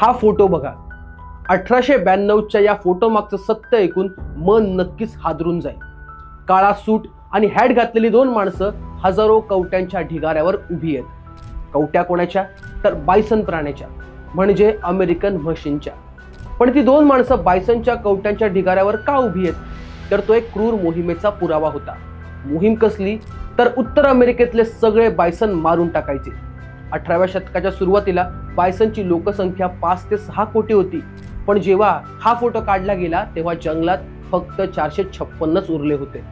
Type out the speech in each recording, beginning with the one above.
हा फोटो बघा. अठराशे ब्याण्णवच्या या फोटो मागचं सत्य ऐकून मन नक्कीच हादरून जाईल. काळा सूट आणि हॅट घातलेली दोन माणसं हजारो कवट्यांच्या ढिगाऱ्यावर उभी आहेत. कवट्या कोणाच्या? तर बायसन प्राण्याच्या म्हणजे अमेरिकन म्हशींच्या. पण ती दोन माणसं बायसनच्या कवट्यांच्या ढिगाऱ्यावर का उभी आहेत? तर तो एक क्रूर मोहिमेचा पुरावा होता. मोहीम कसली? तर उत्तर अमेरिकेतले सगळे बायसन मारून टाकायचे. अठराव्या शतकाच्या सुरुवातीला बायसनची लोकसंख्या पाच ते सहा कोटी होती. पण जेव्हा हा फोटो काढला गेला तेव्हा जंगलात फक्त चारशे छप्पन्नच उरले होते.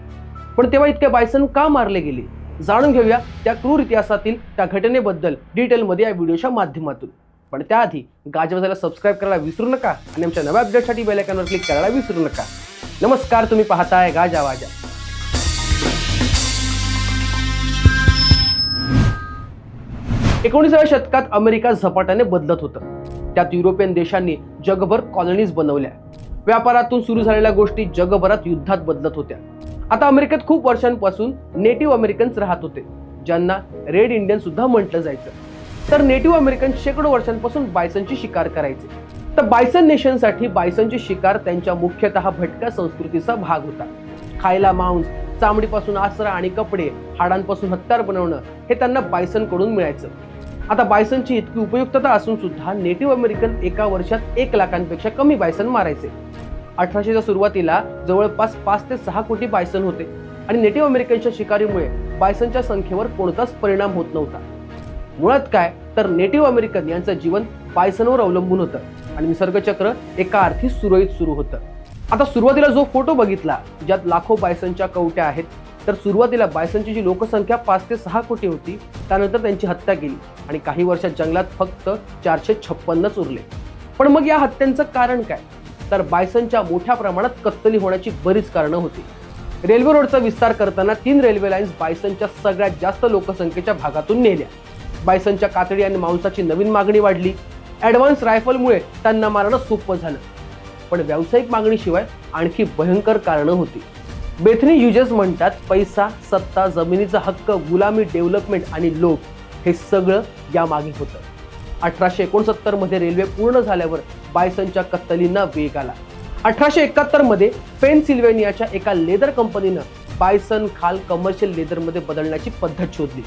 पण तेव्हा इतके बायसन का मारले गेले? जाणून घेऊया त्या क्रूर इतिहासातील त्या घटनेबद्दल डिटेलमध्ये या व्हिडिओच्या माध्यमातून. पण त्याआधी गाजवाजाला सबस्क्राईब करायला विसरू नका आणि आमच्या नव्या अपडेटसाठी बेलायकॉनवर क्लिक करायला विसरू नका. नमस्कार तुम्ही पाहताय गाजा एकोणीसाव्या शतकात अमेरिका झपाट्याने बदलत होतं. त्यात युरोपियन देशांनी जगभर कॉलनीज बनवल्या. व्यापारातून सुरू झालेल्या गोष्टी जगभरात युद्धात बदलत होत्या. आता अमेरिकेत खूप वर्षांपासून नेटिव्ह अमेरिकन्स राहत होते ज्यांना रेड इंडियन सुद्धा म्हटलं जायचं. तर नेटिव्ह अमेरिकन शेकडो वर्षांपासून बायसनची शिकार करायचे. तर बायसन नेशनसाठी बायसनची शिकार त्यांच्या मुख्यतः भटक्या संस्कृतीचा भाग होता. खायला मांस चामडीपासून आसरा आणि कपडे हाडांपासून हत्यार बनवणं हे त्यांना बायसनकडून मिळायचं. आता बायसनची इतकी उपयुक्तता असून सुद्धा नेटिव्ह अमेरिकन एका वर्षात एक लाखांपेक्षा कमी बायसन मारायचे. अठराशेच्या सुरुवातीला जवळपास पाच ते सहा कोटी बायसन होते आणि नेटिव्ह अमेरिकनच्या शिकारीमुळे बायसनच्या संख्येवर कोणताच परिणाम होत नव्हता. मुळात काय? तर नेटिव्ह अमेरिकन यांचं जीवन बायसनवर अवलंबून होतं आणि निसर्गचक्र एका अर्थी सुरळीत सुरू होतं. आता सुरुवातीला जो फोटो बघितला ज्यात लाखो बायसनच्या कवट्या आहेत तर सुरुवातीला बायसनची जी लोकसंख्या पाच ते सहा कोटी होती त्यानंतर त्यांची हत्या केली आणि काही वर्षात जंगलात फक्त चारशे छप्पन्नच उरले. पण मग या हत्यांचं कारण काय? तर बायसनच्या मोठ्या प्रमाणात कत्तली होण्याची बरीच कारणं होती. रेल्वे रोडचा विस्तार करताना तीन रेल्वे लाईन्स बायसनच्या सगळ्यात जास्त लोकसंख्येच्या भागातून नेल्या. बायसनच्या कातडी आणि मांसाची नवीन मागणी वाढली. ॲडव्हान्स रायफलमुळे त्यांना मारणं सोपं झालं. पण व्यावसायिक मागणीशिवाय आणखी भयंकर कारणं होती. बेथनी युजेस म्हणतात पैसा सत्ता जमिनीचा हक्क गुलामी डेव्हलपमेंट आणि लोक हे सगळं यामागे होतं. अठराशे एकोणसत्तरमध्ये रेल्वे पूर्ण झाल्यावर बायसनच्या कत्तलींना वेग आला. अठराशे एकाहत्तरमध्ये पेनसिल्वेनियाच्या एका लेदर कंपनीनं बायसन खाल कमर्शियल लेदरमध्ये बदलण्याची पद्धत शोधली.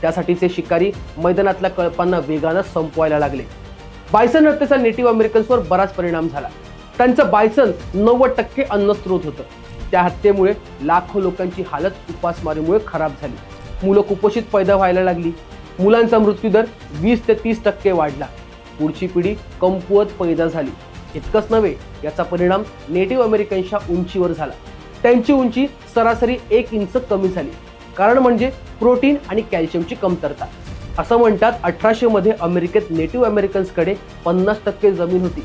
त्यासाठीचे शिकारी मैदानातल्या कळपांना वेगानं संपवायला लागले. बायसन हत्येचा नेटिव्ह अमेरिकन्सवर बराच परिणाम झाला. त्यांचं बायसन नव्वद टक्के अन्नस्रोत होतं. त्या हत्येमुळे लाखो लोकांची हालत उपासमारीमुळे खराब झाली. मुलं कुपोषित पैदा व्हायला लागली. मुलांचा मृत्यूदर वीस ते तीस टक्के वाढला. पुढची पिढी कमकुवत पैदा झाली. इतकंच नव्हे याचा परिणाम नेटिव्ह अमेरिकनच्या उंचीवर झाला. त्यांची उंची सरासरी एक इंच कमी झाली. कारण म्हणजे प्रोटीन आणि कॅल्शियमची कमतरता. असं म्हणतात अठराशे मध्ये अमेरिकेत नेटिव्ह अमेरिकन्सकडे पन्नास टक्के जमीन होती.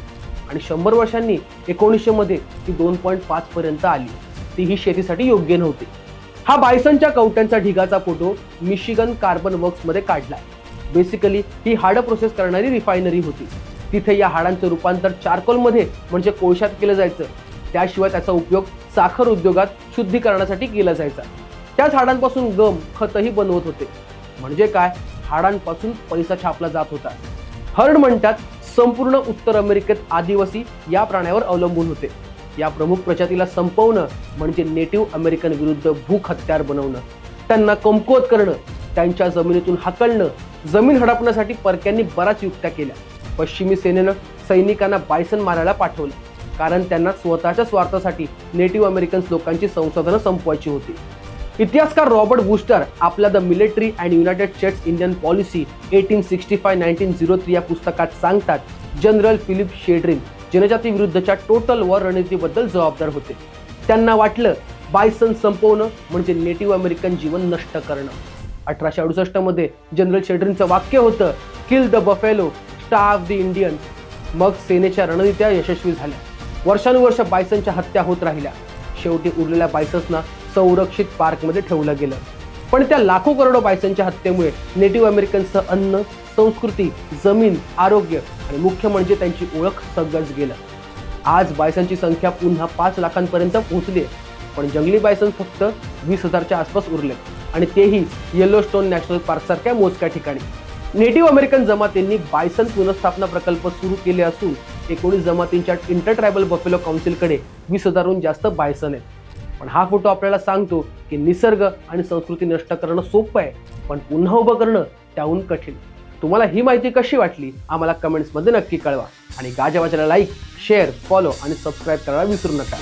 आणि शंभर वर्षांनी एकोणीसशे मध्ये ती दोन पॉईंट पाच पर्यंत आली. तीही शेतीसाठी योग्य नव्हती. हा बायसनच्या कवट्यांचा ढिगाचा फोटो मिशिगन कार्बन वर्क्समध्ये काढला बेसिकली ही हाडं प्रोसेस करणारी रिफायनरी होती. तिथे या हाडांचं रूपांतर चारकोलमध्ये म्हणजे कोळशात केलं जायचं. त्याशिवाय त्याचा उपयोग साखर उद्योगात शुद्धीकरणासाठी केला जायचा. त्याच हाडांपासून गम खतही बनवत होते. म्हणजे काय? हाडांपासून पैसा छापला जात होता. हर्ड म्हणतात संपूर्ण उत्तर अमेरिकेत आदिवासी या प्राण्यावर अवलंबून होते. या प्रमुख प्रजातीला संपवणं म्हणजे नेटिव्ह अमेरिकन विरुद्ध भूक हत्यार बनवणं. त्यांना कमकुवत करणं त्यांच्या जमिनीतून हाकलणं जमीन हडपण्यासाठी परक्यांनी बऱ्याच युक्त्या केल्या. पश्चिमी सेनेनं सैनिकांना बायसन मारायला पाठवलं कारण त्यांना स्वतःच्या स्वार्थासाठी नेटिव्ह अमेरिकन्स लोकांची संसाधनं संपवायची होती. इतिहासकार रॉबर्ट बुस्टर आपल्या the military and United States Indian policy eighteen sixty five nineteen zero three या पुस्तकात सांगतात जनरल फिलिप शेड्रिन जनजाती विरुद्धच्या टोटल वॉर रणनीतीबद्दल जबाबदार होते. त्यांना वाटलं बायसन संपवणं म्हणजे नेटिव्ह अमेरिकन जीवन नष्ट करणं. अठराशे अडुसष्टमध्ये जनरल शेड्रिनचं वाक्य होतं kill the buffalo starve the Indians मग सेनेच्या रणनीत्या यशस्वी झाल्या. वर्षानुवर्ष बायसनच्या हत्या होत राहिल्या. शेवटी उरलेल्या बायसन्सना संरक्षित पार्कमध्ये ठेवलं गेलं. पण त्या लाखो करोडो बायसनच्या हत्येमुळे नेटिव्ह अमेरिकनचं अन्न संस्कृती जमीन आरोग्य आणि मुख्य म्हणजे त्यांची ओळख सगळंच गेलं. आज बायसनची संख्या पुन्हा पाच लाखांपर्यंत पोहोचली पण जंगली बायसन फक्त वीस हजारच्या आसपास उरले आणि तेही येलो स्टोन नॅशनल पार्क सारख्या मोजक्या ठिकाणी. नेटिव्ह अमेरिकन जमातींनी बायसन पुनर्स्थापना प्रकल्प सुरू केले असून एकोणीस जमातींच्या इंटर ट्रायबल बफेलो काउन्सिलकडे वीस हजारहून जास्त बायसन आहेत. पण हा फोटो आपल्याला सांगतो की निसर्ग आणि संस्कृती नष्ट करणं सोपं आहे पण पुन्हा उभं करणं त्याहून कठीण. तुम्हाला ही माहिती कशी वाटली आम्हाला कमेंट्समध्ये नक्की कळवा. आणि गाजावाजाला लाईक शेअर फॉलो आणि सबस्क्राईब करायला विसरू नका.